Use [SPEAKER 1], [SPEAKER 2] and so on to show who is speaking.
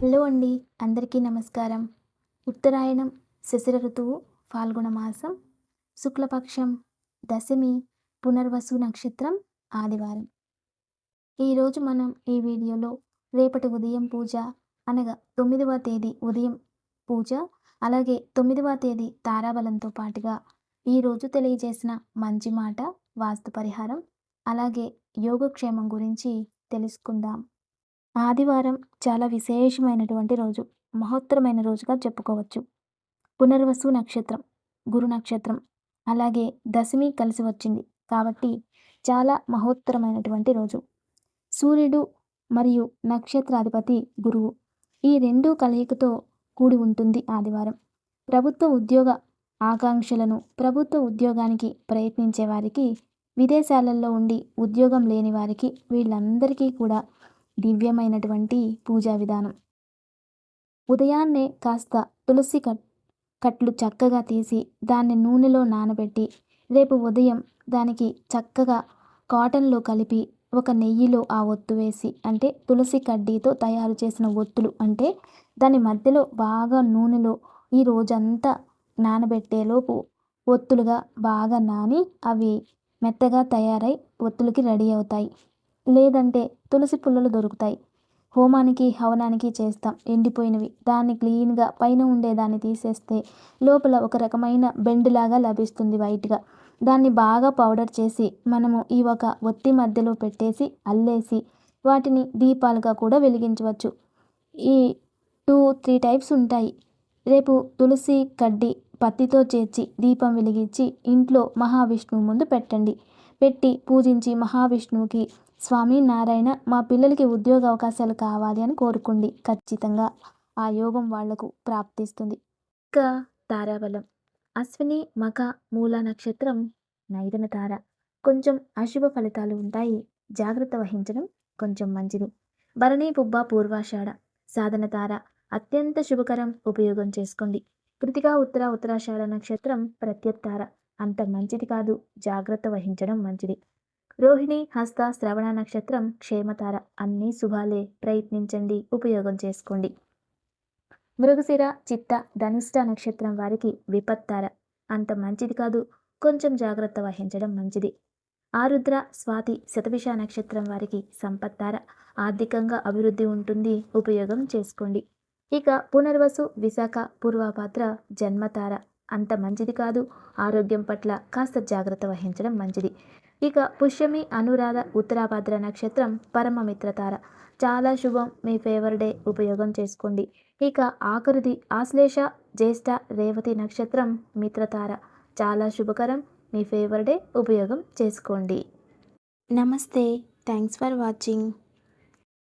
[SPEAKER 1] Hello అండి అందరికీ నమస్కారం. ఉత్తరాయణం శశిర ఋతువు ఫాల్గుణ మాసం శుక్లపక్షం దశమి పునర్వసు నక్షత్రం ఆదివారం. ఈరోజు మనం ఈ వీడియోలో రేపటి ఉదయం పూజ అనగా తొమ్మిదవ తేదీ ఉదయం పూజ అలాగే తొమ్మిదవ తేదీ తారాబలంతో పాటుగా ఈరోజు తెలియజేసిన మంచి మాట వాస్తు పరిహారం అలాగే యోగక్షేమం గురించి తెలుసుకుందాం. ఆదివారం చాలా విశేషమైనటువంటి రోజు. మహోత్తరమైన రోజుగా చెప్పుకోవచ్చు. పునర్వసు నక్షత్రం గురు నక్షత్రం అలాగే దశమి కలిసి వచ్చింది. కాబట్టి చాలా మహోత్తరమైనటువంటి రోజు. సూర్యుడు మరియు నక్షత్రాధిపతి గురువు. ఈ రెండు కలయికతో కూడి ఉంటుంది ఆదివారం. ప్రభుత్వ ఉద్యోగ ఆకాంక్షలను ప్రభుత్వ ఉద్యోగానికి ప్రయత్నించే వారికి విదేశాలలో ఉండి ఉద్యోగం లేని వారికి వీళ్ళందరికీ కూడా దివ్యమైనటువంటి పూజా విధానం. ఉదయాన్నే కాస్త తులసి కట్ కట్లు చక్కగా తీసి దాన్ని నూనెలో నానబెట్టి రేపు ఉదయం దానికి చక్కగా కాటన్లో కలిపి ఒక నెయ్యిలో ఆ ఒత్తు వేసి అంటే తులసి కడ్డీతో తయారు చేసిన ఒత్తులు అంటే దాని మధ్యలో బాగా నూనెలో ఈ రోజంతా నానబెట్టేలోపు ఒత్తులుగా బాగా నాని అవి మెత్తగా తయారై ఒత్తులకి రెడీ అవుతాయి. లేదంటే తులసి పుల్లలు దొరుకుతాయి. హోమానికి హవనానికి చేస్తాం ఎండిపోయినవి. దాన్ని క్లీన్గా పైన ఉండే దాన్ని తీసేస్తే లోపల ఒక రకమైన బెండులాగా లభిస్తుంది వైట్గా. దాన్ని బాగా పౌడర్ చేసి మనము ఈ ఒక ఒత్తి మధ్యలో పెట్టేసి అల్లేసి వాటిని దీపాలుగా కూడా వెలిగించవచ్చు. ఈ టూ త్రీ టైప్స్ ఉంటాయి. రేపు తులసి కడ్డీ పత్తితో చేర్చి దీపం వెలిగించి ఇంట్లో మహావిష్ణువు ముందు పెట్టండి. పెట్టి పూజించి మహావిష్ణువుకి స్వామి నారాయణ మా పిల్లలకి ఉద్యోగ అవకాశాలు కావాలి అని కోరుకోండి. ఖచ్చితంగా ఆ యోగం వాళ్ళకు ప్రాప్తిస్తుంది. ఇక తారాబలం. అశ్విని మక మూల నక్షత్రం నైదన తార. కొంచెం అశుభ ఫలితాలు ఉంటాయి. జాగ్రత్త వహించడం కొంచెం మంచిది. భరణి పుబ్బ పూర్వాషాఢ. సాధన తార. అత్యంత శుభకరం ఉపయోగం చేసుకోండి. కృతికా ఉత్తర ఉత్తరాషాఢ నక్షత్రం ప్రత్యత్తార అంత మంచిది కాదు. జాగ్రత్త వహించడం మంచిది. రోహిణి హస్త శ్రవణ నక్షత్రం క్షేమతార. అన్నీ శుభాలే. ప్రయత్నించండి. ఉపయోగం చేసుకోండి. మృగశిర చిత్త ధనిష్ట నక్షత్రం వారికి విపత్తార. అంత మంచిది కాదు. కొంచెం జాగ్రత్త వహించడం మంచిది. ఆరుద్ర స్వాతి శతభిష నక్షత్రం వారికి సంపత్తార. ఆర్థికంగా అభివృద్ధి ఉంటుంది. ఉపయోగం చేసుకోండి. ఇక పునర్వసు విశాఖ పూర్వపాత్ర జన్మతార అంత మంచిది కాదు. ఆరోగ్యం పట్ల కాస్త జాగ్రత్త వహించడం మంచిది. ఇక పుష్యమి అనురాధ ఉత్తరాభద్ర నక్షత్రం పరమమిత్రతార చాలా శుభం. మీ ఫేవర్ డే ఉపయోగం చేసుకోండి. ఇక ఆఖరిది ఆశ్లేష జ్యేష్ఠ రేవతి నక్షత్రం మిత్రతార. చాలా శుభకరం. మీ ఫేవర్ డే ఉపయోగం చేసుకోండి. నమస్తే. Thanks for watching.